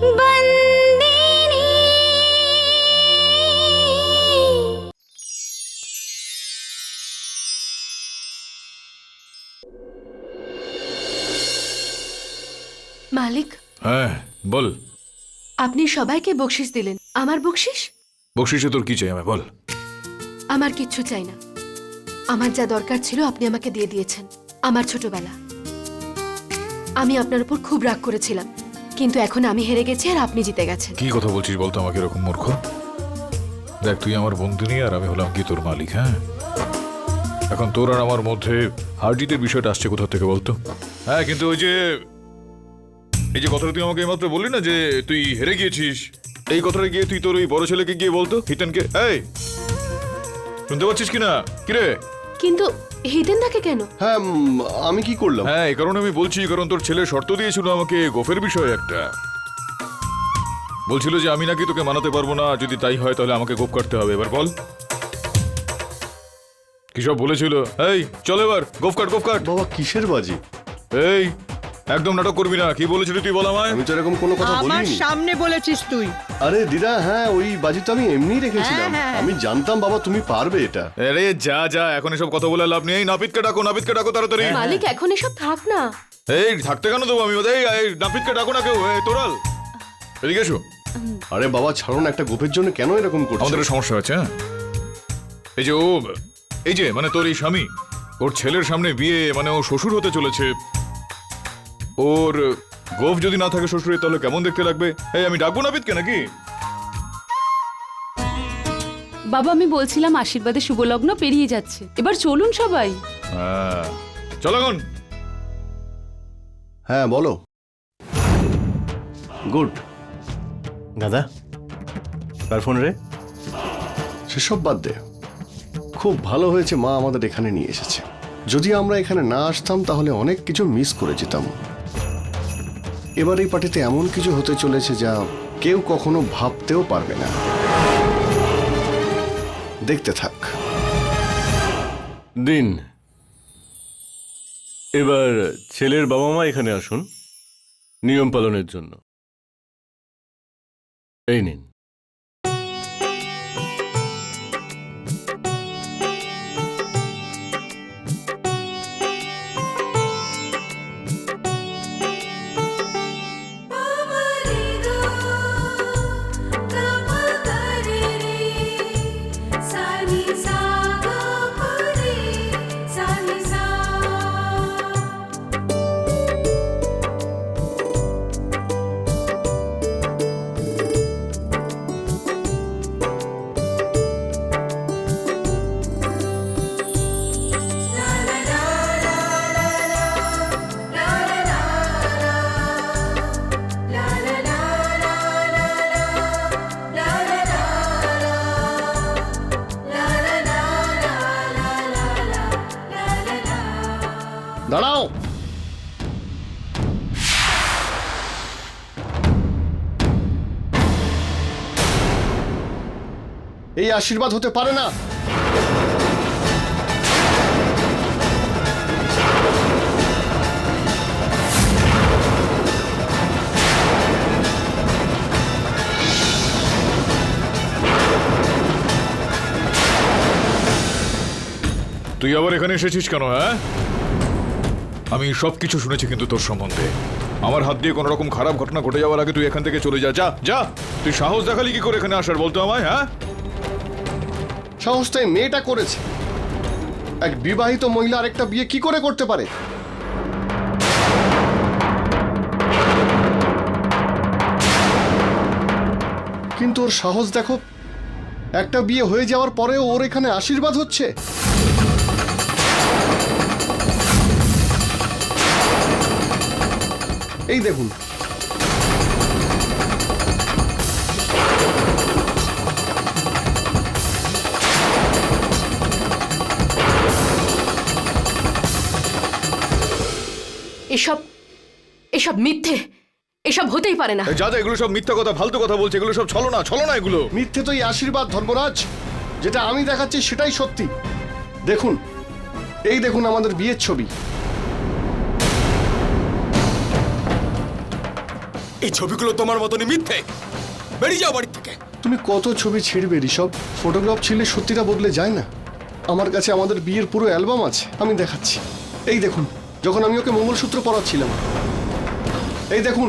মালিক হ্যাঁ বল। আপনি সবাইকে বকশিস দিলেন। আমার বকশিস বকশিসে তোর কি চাই আমায় বল। আমার কিচ্ছু চাই না। আমার যা দরকার ছিল আপনি আমাকে দিয়ে দিয়েছেন। আমার ছোটবেলা। আমি আপনার উপর খুব রাগ করেছিলাম। কিন্তু এখন আমি হেরে গেছি আর আপনি জিতে গেছেন। কি কথা বলছিস বলতো আমাকে এরকম মূর্খ? দেখ, তুই আমার বন্ধু নিয়ে আর আমি হলাম কি তোর মালিক হ্যাঁ? এখন তোর আর আমার মধ্যে হারজিতের বিষয়টা আসছে কোথা থেকে বলতো? হ্যাঁ কিন্তু ওই যে, এই যে কথাটা তুই আমাকে এইমাত্র বললি না যে তুই হেরে গিয়েছিস, এই কথাটা গিয়ে তুই তোর ওই বড় ছেলেকে গিয়ে বলতো, হিতেনকে? এই, শুনতে পাচ্ছিস কিনা? কিরে? কিন্তু হিতেন দাকে কেন? হ্যাঁ উম, আমি কি করলাম? হ্যাঁ এই কারণে আমি বলছি কারণ তোর ছেলে শর্ত দিয়েছিল আমাকে গোফের বিষয়ে একটা। বলছিল যে আমি নাকি তোকে মানাতে পারব না যদি তাই হয় তাহলে আমাকে গোপ কাটতে হবে। এবার বল। কি সব বলেছিল? এই চল এবার গোফ কাট গোফ কাট। বাবা কিসের বাজি? এই একদম নাটক করবি না কি বলেছিলি তুই বল আমায়? আমি তো এরকম কোনো কথা আমার বলিনি। সামনে বলেছিস তুই। আরে দিদা হ্যাঁ ওই বাজি তো আমি এমনি রেখেছিলাম। হ্যাঁ, হ্যাঁ। আমি জানতাম বাবা তুমি পারবে এটা। আরে যা যা এখন এসব কথা বলে লাভ নেই। নাপিতকে ডাকো নাপিতকে ডাকো তাড়াতাড়ি। মালিক এখন এসব থাক না। এই থাকতে কেন দেবো আমি? এই এই নাপিতকে ডাকো না কেউ। এই তোরাল। এদিকে এসো। আরে বাবা ছাড়ো না একটা গোপের জন্য কেন এরকম করছ? আমাদের একটা সমস্যা আছে হ্যাঁ। এই যে ও এই যে মানে তোর এই স্বামী ওর ছেলের সামনে বিয়ে মানে ও শ্বশুর হতে চলেছে। ওর গোফ যদি না থাকে শ্বশুরের তাহলে কেমন দেখতে লাগবে? এই আমি ডাকবো না বিদকে নাকি? বাবা আমি বলছিলাম আশীর্বাদে শুভলগ্ন পেরিয়ে যাচ্ছে। এবার চলুন সবাই। হ্যাঁ। চল হ্যাঁ বলো। গুড। দাদা কার ফোন রে? সেসব বাদ দে। খুব ভালো হয়েছে মা আমাদের এখানে নিয়ে এসেছে। যদি আমরা এখানে না আসতাম তাহলে অনেক কিছু মিস করে যেতাম। এবার এই পার্টিতে এমন কিছু হতে চলেছে যা কেউ কখনো ভাবতেও পারবে না। দেখতে থাক। দিন, এবার ছেলের বাবা মা এখানে আসুন, নিয়ম পালনের জন্য। এই নিন। আশীর্বাদ হতে পারে না। তুই আবার এখানে এসেছিস কেন হ্যাঁ? আমি সব কিছু শুনেছি কিন্তু তোর সম্বন্ধে। আমার হাত দিয়ে কোনো রকম খারাপ ঘটনা ঘটে যাওয়ার আগে তুই এখান থেকে চলে যা যা যা। তুই সাহস দেখালি কি করে এখানে আসার, বলতো আমায় হ্যাঁ? সাহসটাই মেয়েটা করেছে। এক বিবাহিত মহিলা আরেকটা বিয়ে কি করে করতে পারে? কিন্তু ওর সাহস দেখো, একটা বিয়ে হয়ে যাওয়ার পরেও ওর এখানে আশীর্বাদ হচ্ছে। এই দেখুন এসব এসব মিথ্যে এসব হতেই পারে না। এই যা যা এগুলো সব মিথ্যা কথা ফালতু কথা বলছে এগুলো সব ছলো না ছলো না এগুলো। মিথ্যে তো এই আশীর্বাদ ধর্মরাজ যেটা আমি দেখাচ্ছি সেটাই সত্যি। দেখুন এই দেখুন আমাদের বিয়ের ছবি। এই ছবিগুলো তোমার মতনই মিথ্যে। বেরিয়ে যাও বাড়ি থেকে। তুমি কত ছবি ছিড়বে ঋষভ? ফটোগ্রাফ ছিঁড়লে সত্যিটা বদলে যায় না। আমার কাছে আমাদের বিয়ের পুরো অ্যালবাম আছে আমি দেখাচ্ছি। এই দেখুন যখন আমি ওকে মঙ্গলসূত্র পরাচ্ছিলাম এই দেখুন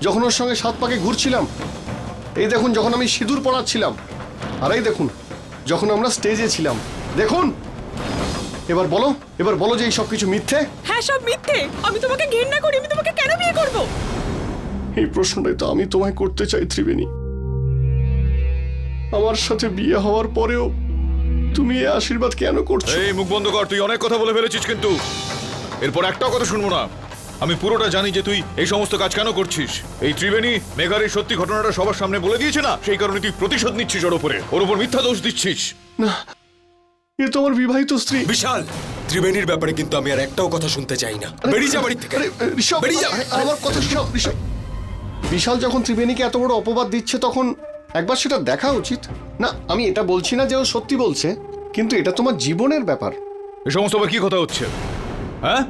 যখন ওর সঙ্গে সাত পাকে ঘুরছিলাম এই দেখুন যখন আমি সিঁদুর পড়াচ্ছিলাম আর এই দেখুন যখন আমরা স্টেজে ছিলাম। দেখুন! এবার বলো এবার বলো যে এই সব কিছু মিথ্যে? হ্যাঁ সব মিথ্যে। আমি তোমাকে ঘৃণা করি আমি তোমাকে কেন বিয়ে করব? এই প্রশ্নটাই তো আমি তোমায় করতে চাই ত্রিবেণী। আমার সাথে বিয়ে হওয়ার পরেও তুমি এই আশীর্বাদ কেন করছ? এই মুখ বন্ধ কর তুই অনেক কথা বলে ফেলেছিস কিন্তু। এরপর একটাও কথা শুনব না। আমি পুরোটা জানি যে তুই এই সমস্ত কাজ কেন করছিস। এই ত্রিবেণী মেঘার এই সত্যি ঘটনাটা সবার সামনে বলে দিয়েছে না? সেই কারণে তুই প্রতিশোধ নিচ্ছিস ওর উপরে। ওর উপর মিথ্যা দোষ দিচ্ছিস। না এ তো আমার বিবাহিত স্ত্রী। বিশাল ত্রিবেণীর ব্যাপারে কিন্তু আমি আর একটাও কথা শুনতে চাই না। বেরিয়ে যা বাড়ি থেকে। ঋষভ, বেরিয়ে যা। আরে, আমার কথা ঋষভ। বিশাল যখন ত্রিবেণীকে এত বড় অপবাদ দিচ্ছে তখন একবার সেটা দেখা উচিত। না আমি এটা বলছি না যে ও সত্যি বলছে কিন্তু এটা তোমার জীবনের ব্যাপার। এ সমস্ত আবার কি কথা হচ্ছে? হ্যাঁ?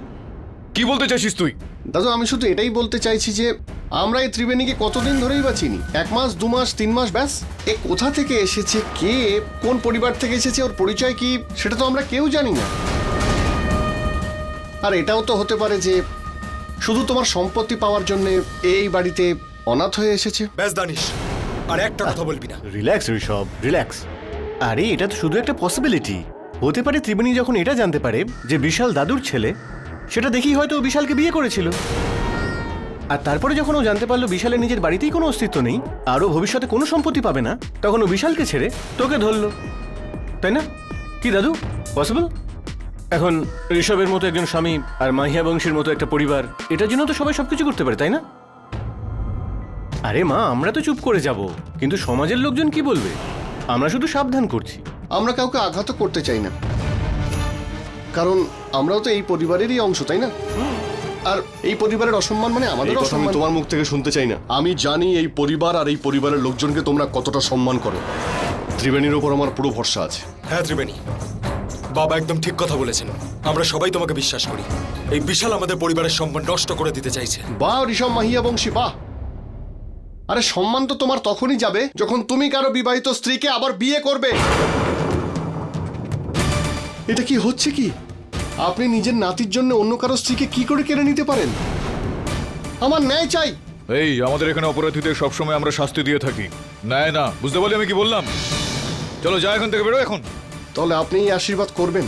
কি বলতে চাইছিস তুই? দাদু আমি শুধু এটাই বলতে চাইছি যে আমরা এই ত্রিবেণীকে কতদিন ধরেই বা চিনি? এক মাস দু মাস তিন মাস ব্যাস? এ কোথা থেকে এসেছে? কে? কোন পরিবার থেকে এসেছে? ওর পরিচয় কি? সেটা তো আমরা কেউ জানি না। আর এটাও তো হতে পারে যে শুধু তোমার সম্পত্তি পাওয়ার জন্য এই বাড়িতে অনাথ হয়ে এসেছে। ব্যাস দানিস আর একটা কথা বলবি না। রিল্যাক্স ঋষভ। রিল্যাক্স। আরে এটা তো শুধু একটা পসিবিলিটি হতে পারে ত্রিবেণী যখন এটা জানতে পারে যে বিশাল দাদুর ছেলে, সেটা দেখেই হয়তো ও বিশালকে বিয়ে করেছিল। আর তারপরে যখন ও জানতে পারল বিশালের নিজের বাড়িতেই কোনো অস্তিত্ব নেই, আর ও ভবিষ্যতে কোনো সম্পত্তি পাবে না, তখন ও বিশালকে ছেড়ে তোকে ধরলো। তাই না? কি দাদু? পসিবল এখন ঋষভের মতো একজন স্বামী আর মাহিয়া বংশীর মতো একটা পরিবার, এটার জন্য তো সবাই সবকিছু করতে পারে, তাই না? আরে মা, আমরা তো চুপ করে যাব, কিন্তু সমাজের লোকজন কি বলবে? আমরা শুধু সাবধান করছি। আমরা কাউকে আঘাত করতে চাই না। কারণ আমরাও তো এই পরিবারেরই অংশ তাই না? আর এই পরিবারের অসম্মান মানে আমাদের অসম্মান। তোমার মুখ থেকে শুনতে চাই না। আমি জানি এই পরিবার আর এই পরিবারের লোকজনকে তোমরা কতটা সম্মান করো। ত্রিবেণীর ওপর আমার পুরো ভরসা আছে। হ্যাঁ ত্রিবেণী। বাবা একদম ঠিক কথা বলেছেন। আমরা সবাই তোমাকে বিশ্বাস করি। এই বিশাল আমাদের পরিবারের সম্মান নষ্ট করে দিতে চাইছে। বা ঋষভ মাহিয়া বংশী বাহ। আরে সম্মান তো তোমার তখনই যাবে যখন তুমি কারও বিবাহিত স্ত্রীকে আবার বিয়ে করবে। এটা কি হচ্ছে কি? আপনি নিজের নাতির জন্য অন্য কারও স্ত্রীকে কি করে কেড়ে নিতে পারেন? আমার ন্যায় চাই। এই আমাদের এখানে অপরাধীদের সবসময় আমরা শাস্তি দিয়ে থাকি। ন্যায় না বুঝতে পারলি আমি কি বললাম? চলো যা এখান থেকে বেরো এখন। তাহলে আপনি এই আশীর্বাদ করবেন।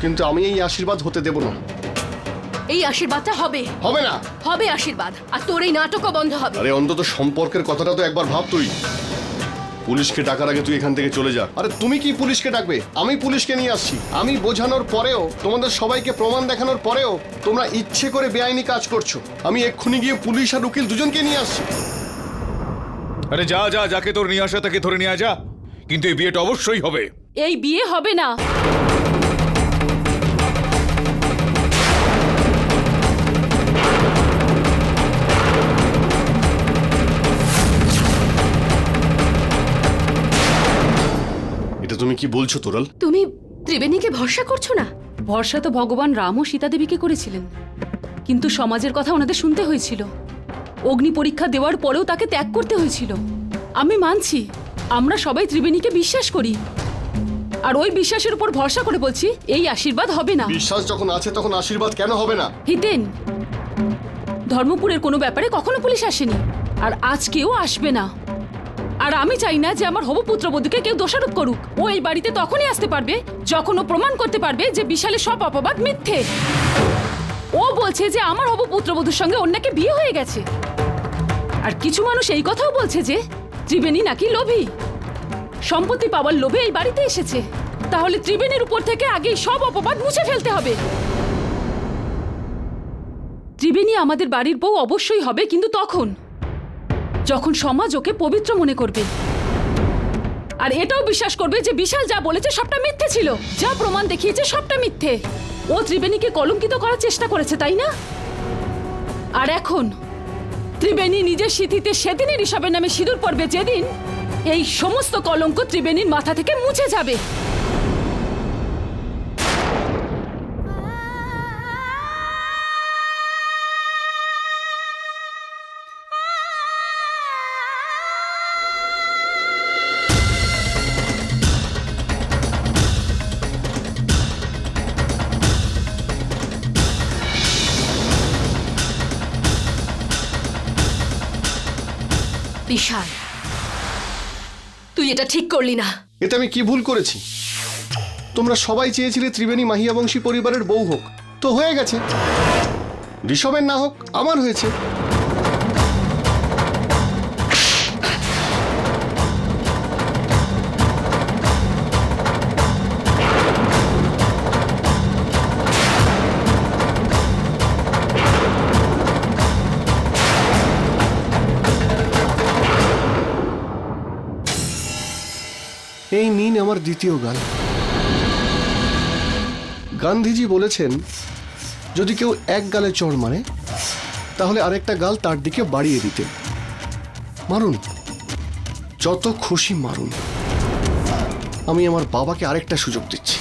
কিন্তু আমি এই আশীর্বাদ হতে দেব না। এই আশীর্বাদটা হবে। হবে না। হবে আশীর্বাদ। আর তোর এই নাটকও বন্ধ হবে। আরে অন্তত সম্পর্কের কথাটা তো একবার ভাব তুই। পুলিশকে ডাকার আগে তুই এখান থেকে চলে যা। আরে তুমি কি পুলিশকে ডাকবে? আমি পুলিশকে নিয়ে আসছি। আমি বোঝানোর পরেও তোমাদের সবাইকে প্রমাণ দেখানোর পরেও তোমরা ইচ্ছে করে বেআইনি কাজ করছ। আমি এক্ষুনি গিয়ে পুলিশ আর উকিল দুজনকে নিয়ে আসছি। আরে যা যা যাকে তোর নিয়ে আসা তাকে ধরে নিয়ে যা। কিন্তু এই বিয়েটা অবশ্যই হবে। এই বিয়ে হবে না। কি বলছো তোরাল? তুমি ত্রিবেণীকে ভরসা করছ না? ভরসা তো ভগবান রাম ও সীতা দেবীকে করেছিলেন। কিন্তু সমাজের কথা ওনাদের শুনতে হয়েছিল। অগ্নি পরীক্ষা দেওয়ার পরেও তাকে ত্যাগ করতে হয়েছিল। আমি মানছি আমরা সবাই ত্রিবেণীকে বিশ্বাস করি। আর ওই বিশ্বাসের উপর ভরসা করে বলছি এই আশীর্বাদ হবে না। বিশ্বাস যখন আছে তখন আশীর্বাদ কেন হবে না? হিতেন ধর্মপুরের কোনো ব্যাপারে কখনো পুলিশ আসেনি। আর আজকেও আসবে না। আর আমি চাই না যে আমার হবু পুত্রবধূকে কেউ দোষারোপ করুক। ও এই বাড়িতে তখনই আসতে পারবে, যখন ও প্রমাণ করতে পারবে যে বিশালের সব অপবাদ মিথ্যে। ও বলছে যে আমার হবু পুত্রবধূর সঙ্গে অন্যকে বিয়ে হয়ে গেছে। আর কিছু মানুষ এই কথাও বলছে যে, ত্রিবেণী নাকি লোভী? সম্পত্তি পাওয়ার লোভে এই বাড়িতে এসেছে। তাহলে ত্রিবেণীর উপর থেকে আগেই সব অপবাদ মুছে ফেলতে হবে। ত্রিবেণী আমাদের বাড়ির বউ অবশ্যই হবে, কিন্তু তখন যখন সমাজ ওকে পবিত্র মনে করবে। আর এটাও বিশ্বাস করবে যে বিশাল যা বলেছে সবটা মিথ্যে ছিল। যা প্রমাণ দেখিয়েছে সবটা মিথ্যে। ও ত্রিবেণীকে কলঙ্কিত করার চেষ্টা করেছে, তাই না? আর এখন, ত্রিবেণী নিজের সিথিতে সেদিনই ঋষভের নামে সিঁদুর পড়বে যেদিন এই সমস্ত কলঙ্ক ত্রিবেণীর মাথা থেকে মুছে যাবে। বিশাল তুই এটা ঠিক করলি না। এতে আমি কি ভুল করেছি? তোমরা সবাই চেয়েছিলে ত্রিবেণী মাহিয়া বংশী পরিবারের বউ হোক। তো হয়ে গেছে। ঋষভের না হোক, আমার হয়েছে। আমার দ্বিতীয় গান। গান্ধীজি বলেছেন, যদি কেউ এক গালে চড় মারে, তাহলে আরেকটা গাল তার দিকে বাড়িয়ে দিতে। মারুন, যত খুশি মারুন। আমি আমার বাবাকে আরেকটা সুযোগ দিচ্ছি।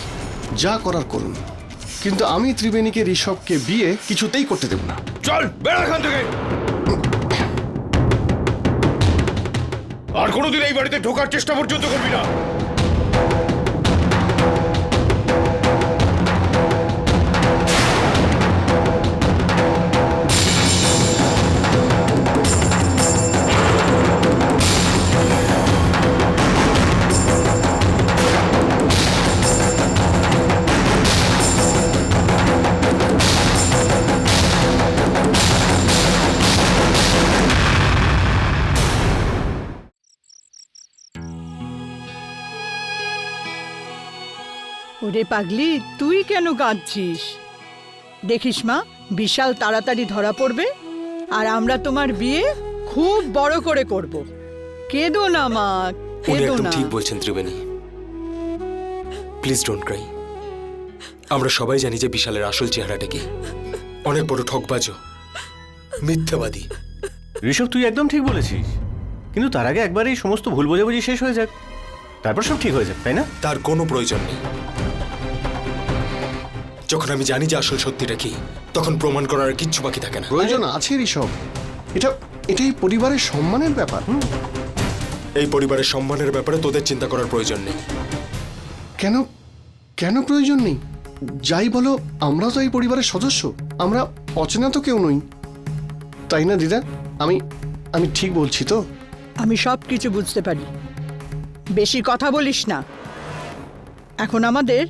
যা করার করুন। কিন্তু আমি ত্রিবেণীকে ঋষভকে বিয়ে কিছুতেই করতে দেব না। চল, বেড়া থেকে। আর কোনোদিন এই বাড়িতে ঢোকার চেষ্টা পর্যন্ত করবি না। ওরে পাগলি তুই কেন কাঁদছিস? দেখিস মা বিশাল তাড়াতাড়ি ধরা পড়বে আর আমরা তোমার বিয়ে খুব বড় করে করব। কেঁদো না মা উনি কেঁদো একদম না। ঠিক বলছেন ত্রিবেণী। প্লিজ ডোন্ট ক্রাই আমরা সবাই জানি যে বিশালের আসল চেহারাটা কি। অনেক বড় ঠকবাজও। মিথ্যাবাদী। ঋষভ তুই একদম ঠিক বলেছিস। কিন্তু তার আগে একবার এই সমস্ত ভুল বোঝাবুঝি শেষ হয়ে যাক। তারপর সব ঠিক হয়ে যাক তাই না? তার কোনো প্রয়োজন নেই। যখন আমি জানি যে আসল সত্যিটা কি তখন প্রমাণ করার আর কিচ্ছু বাকি থাকে না। প্রয়োজন আছে ঋষভ। এটা এটাই পরিবারের সম্মানের ব্যাপার এই পরিবারের সম্মানের ব্যাপারে তোদের চিন্তা করার প্রয়োজন নেই। কেন কেন প্রয়োজন নেই? যাই বলো আমরা তো এই পরিবারের সদস্য। আমরা অচেনা তো কেউ নই। তাই না দিদা? আমি আমি ঠিক বলছি তো? আমি সব কিছু বুঝতে পারি। বেশি কথা বলিস না। এখন আমাদের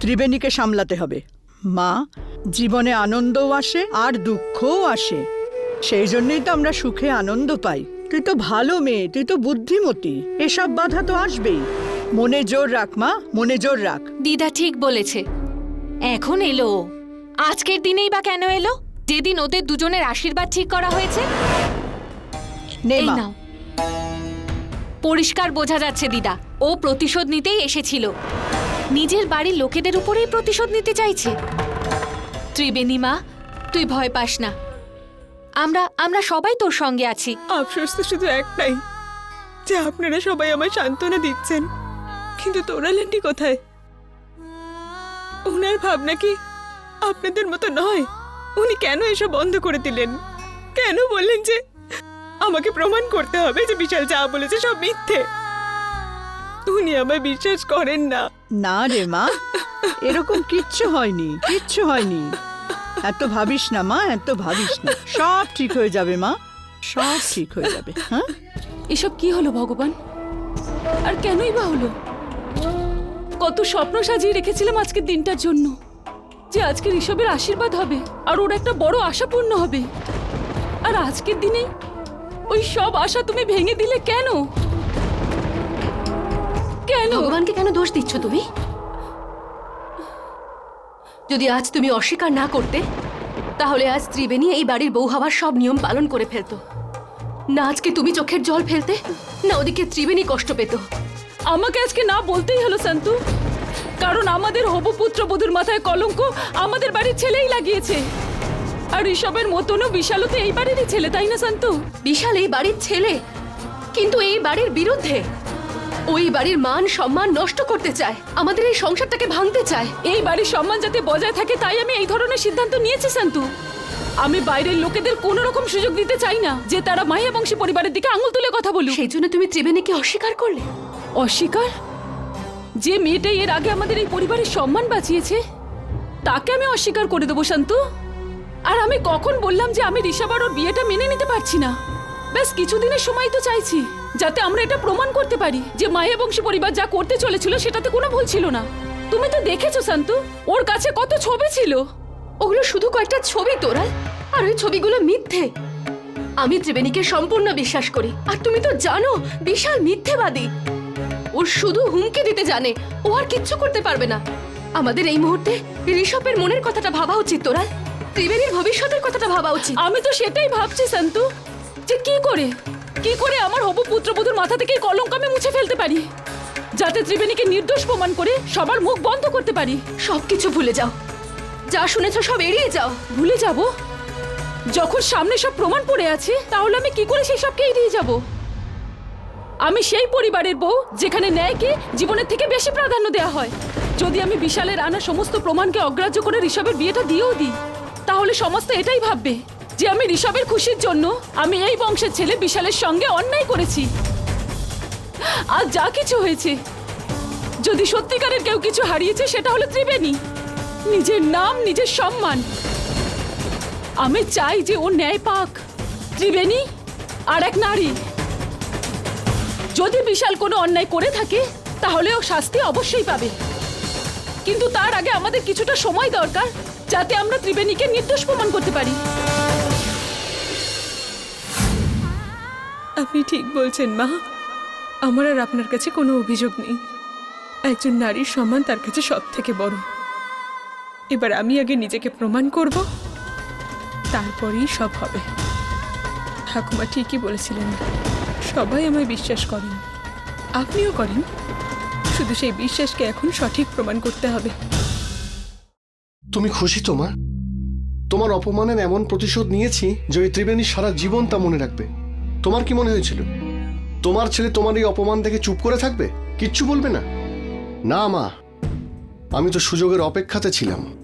ত্রিবেণীকে সামলাতে হবে। মা জীবনে আনন্দও আসে আর দুঃখও আসে। সেই জন্যই তো আমরা সুখে আনন্দ পাই। তুই তো ভালো মেয়ে তুই তো বুদ্ধিমতী। এসব বাধা তো আসবেই। মনে জোর রাখ মা মনে জোর রাখ। দিদা ঠিক বলেছে। এখন এলো আজকের দিনেই বা কেন এলো? যেদিন ওদের দুজনের আশীর্বাদ ঠিক করা হয়েছে? নে এই নাও। পরিষ্কার বোঝা যাচ্ছে দিদা। ও প্রতিশোধ নিতেই এসেছিল। নিজের বাড়ির লোকেদের উপরেই প্রতিশোধ নিতে চাইছে। ত্রিবেণী মা, তুই ভয় পাস না। আমরা আমরা সবাই তোর সঙ্গে আছি। আফসোস তো শুধু একটাই, যে আপনারা সবাই আমার সান্ত্বনা দিচ্ছেন। কিন্তু তোরালেনটি কোথায়? ওনার ভাবনা কি আপনাদের মতো নয়? উনি কেন এসব বন্ধ করে দিলেন? কেন বললেন যে আমাকে প্রমাণ করতে হবে যে বিশাল যা বলেছে সব মিথ্যে? উনি আমায় বিশ্বাস করেন না। না রে মা, এরকম কিচ্ছু হয়নি কিচ্ছু হয়নি। এত ভাবিস না মা, এত ভাবিস না। সব ঠিক হয়ে যাবে মা, সব ঠিক হয়ে যাবে হ্যাঁ? এসব কি হলো ভগবান? আর কেনই বা হলো? কত স্বপ্ন সাজিয়ে রেখেছিলাম আজকের দিনটার জন্য, যে আজকের ঋষভের আশীর্বাদ হবে, আর ওর একটা বড় আশা পূর্ণ হবে। আর আজকের দিনেই ওই সব আশা তুমি ভেঙে দিলে কেন? কেন? ভগবানকে কেন দোষ দিচ্ছ তুমি? যদি আজ তুমি অস্বীকার না করতে তাহলে আজ ত্রিবেণী এই বাড়ির বউ হওয়ার সব নিয়ম পালন করে ফেলতো। না আজকে তুমি চোখের জল ফেলতে না ওদিকে ত্রিবেণী কষ্ট পেত। আমাকে আজকে না বলতেই হলো সন্তু কারণ আমাদের হবু পুত্র বধুর মাথায় কলঙ্ক আমাদের বাড়ির ছেলেই লাগিয়েছে। আর ঋষভের মতনও বিশালও তো এই বাড়িরই ছেলে তাই না সন্তু বিশাল এই বাড়ির ছেলে কিন্তু এই বাড়ির বিরুদ্ধে। ওই বাড়ির মান সম্মান নষ্ট করতে চায়। আমাদের এই সংসারটাকে ভাঙতে চায়। এই বাড়ির সম্মান যাতে বজায় থাকে তাই আমি এই ধরনের সিদ্ধান্ত নিয়েছি সন্তু আমি বাইরের লোকেদের কোনো রকম সুযোগ দিতে চাই না যে তারা মাহিয়া বংশী পরিবারের দিকে আঙুল তুলে কথা বলুক। সেই জন্য তুমি ত্রিবেণীকে অস্বীকার করলে। অস্বীকার? যে মেয়েটাই এর আগে আমাদের এই পরিবারের সম্মান বাঁচিয়েছে তাকে আমি অস্বীকার করে দেবো শান্তু আর আমি কখন বললাম যে আমি ঋষাবার ওর বিয়েটা মেনে নিতে পারছি না? বেশ কিছুদিনের সময় তো চাইছি। যাতে আমরা এটা প্রমাণ করতে পারি যে মায়া বংশী পরিবার যা করতে চলেছিল সেটাতে কোনো ভুল ছিল না। তুমি তো দেখেছ, শান্তু, ওর কাছে কত ছবি ছিল। ওগুলো শুধু কয়েকটা ছবি তোরাল আর ওই ছবিগুলো মিথ্যে। আমি ত্রিবেণীকে সম্পূর্ণ বিশ্বাস করি। আর তুমি তো জানো, বিশাল মিথ্যেবাদী। ওর শুধু হুমকি দিতে জানে, ও আর কিচ্ছু করতে পারবে না। আমাদের এই মুহূর্তে ঋষভের মনের কথাটা ভাবা উচিত তোরাল ত্রিবেণীর ভবিষ্যতের কথাটা ভাবা উচিত। আমি তো সেটাই ভাবছি, শান্তু। যে কি করে? কি করে আমার হবু পুত্রবধূর মাথা থেকে এই কলঙ্ক আমি মুছে ফেলতে পারি? যাতে ত্রিবেণীকে নির্দোষ প্রমাণ করে সবার মুখ বন্ধ করতে পারি। সব কিছু ভুলে যাও। যা শুনেছো সব এড়িয়ে যাও। ভুলে যাব? যখন সামনে সব প্রমাণ পড়ে আছে তাহলে আমি কি করে সেই সবকে এড়িয়ে যাব? আমি সেই পরিবারের বউ যেখানে ন্যায়কে জীবনের থেকে বেশি প্রাধান্য দেওয়া হয়। যদি আমি বিশালের আনা সমস্ত প্রমাণকে অগ্রাহ্য করে ঋষভের বিয়েটা দিয়েও দিই তাহলে সমস্ত এটাই ভাববে। যে আমি ঋষভের খুশির জন্য আমি এই বংশের ছেলে বিশালের সঙ্গে অন্যায় করেছি। আর যা কিছু হয়েছে, যদি সত্যিকারের কেউ কিছু হারিয়েছে, সেটা হলো ত্রিবেণী। নিজের নাম, নিজের সম্মান। আমি চাই যে ও ন্যায় পাক, ত্রিবেণী আর এক নারী। যদি বিশাল কোনো অন্যায় করে থাকে, তাহলে ও শাস্তি অবশ্যই পাবে। কিন্তু তার আগে আমাদের কিছুটা সময় দরকার, যাতে আমরা ত্রিবেণীকে নির্দোষ প্রমাণ করতে পারি। আপনি ঠিক বলছেন, মা। আমার আর আপনার কাছে কোনো অভিযোগ নেই। একজন নারীর সম্মান তার কাছে সব থেকে বড়। এবার আমি আগে নিজেকে প্রমাণ করব, তারপরেই সব হবে। ঠাকুমা ঠিকই বলেছিলেন, সবাই আমায় বিশ্বাস করেন। আপনিও করেন। শুধু সেই বিশ্বাসকে এখন সঠিক প্রমাণ করতে হবে। তুমি খুশি তোমার? তোমার অপমানের এমন প্রতিশোধ নিয়েছি যে ওই ত্রিবেণী সারা জীবন তা মনে রাখবে। তোমার কি মনে হয়েছিল? তোমার ছেলে তোমার এই অপমান দেখে চুপ করে থাকবে? কিচ্ছু বলবে না? না, মা। আমি তো সুযোগের অপেক্ষাতে ছিলাম।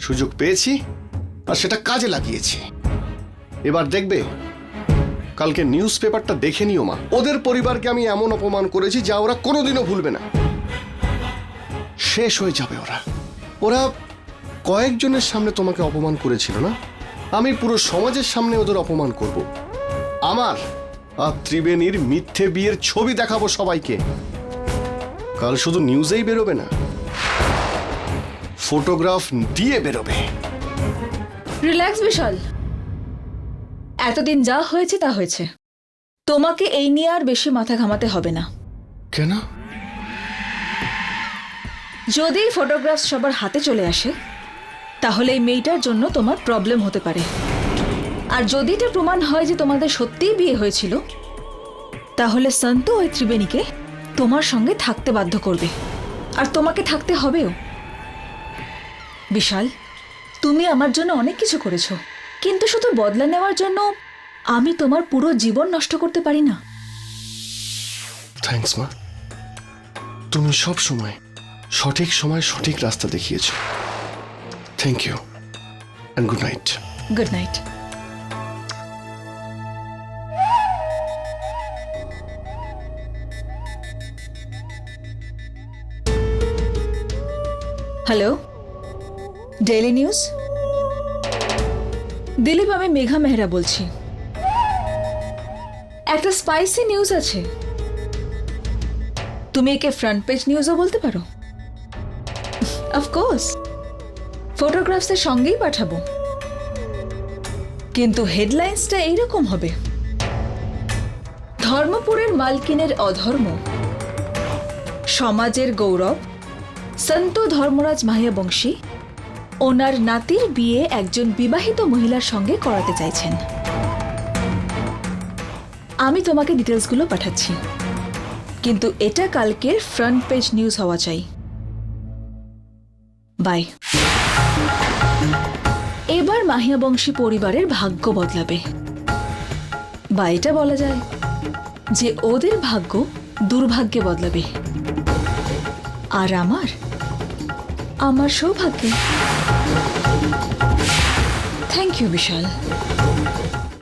সুযোগ পেয়েছি আর সেটা কাজে লাগিয়েছি। এবার দেখবে, কালকে নিউজ পেপারটা দেখে নিও, মা। ওদের পরিবারকে আমি এমন অপমান করেছি যা ওরা কোনোদিনও ভুলবে না। শেষ হয়ে যাবে ওরা। ওরা কয়েকজনের সামনে তোমাকে অপমান করেছিল, না? আমি পুরো সমাজের সামনে ওদের অপমান করব। আমার আর ত্রিবেণীর মিথ্যে বিয়ের ছবি দেখাবো সবাইকে। কাল শুধু নিউজেই বেরোবে না ফটোগ্রাফ দিয়ে বেরোবে। রিল্যাক্স বিশাল। এতদিন যা হয়েছে তা হয়েছে। তোমাকে এই নিয়ে আর বেশি মাথা ঘামাতে হবে না। কেন? যদি ফটোগ্রাফ সবার হাতে চলে আসে তাহলে এই মেয়েটার জন্য তোমার প্রবলেম হতে পারে। আর যদি এটা প্রমাণ হয় যে তোমাদের সত্যিই বিয়ে হয়েছিল তাহলে সন্তু ওই ত্রিবেণীকে তোমার সঙ্গে থাকতে বাধ্য করবে। আর তোমাকে থাকতে হবেও। বিশাল তুমি আমার জন্য অনেক কিছু করেছ কিন্তু শুধু বদলা নেওয়ার জন্য আমি তোমার পুরো জীবন নষ্ট করতে পারি না। থ্যাঙ্কস মা। তুমি সব সময় সঠিক সময় সঠিক রাস্তা দেখিয়েছ। Thank you and good night good night hello daily news Dilip আমি মেঘা মেহরা বলছি। একটা স্পাইসি নিউজ আছে। তুমি একে ফ্রন্ট পেজ নিউজও বলতে পারো? অফকোর্স ফটোগ্রাফসের সঙ্গেই পাঠাবো। কিন্তু হেডলাইন্সটা এইরকম হবে। ধর্মপুরের মালকিনের অধর্ম। সমাজের গৌরব। সন্ত ধর্মরাজ মাহিয়াবংশী ওনার নাতির বিয়ে একজন বিবাহিত মহিলার সঙ্গে করাতে চাইছেন। আমি তোমাকে ডিটেলসগুলো পাঠাচ্ছি। কিন্তু এটা কালকের ফ্রন্ট পেজ নিউজ হওয়া চাই। বাই। এবার মাহিয়া বংশী পরিবারের ভাগ্য বদলাবে। বা এটা বলা যায় যে ওদের ভাগ্য দুর্ভাগ্যে বদলাবে। আর আমার আমার সৌভাগ্য। Thank you Vishal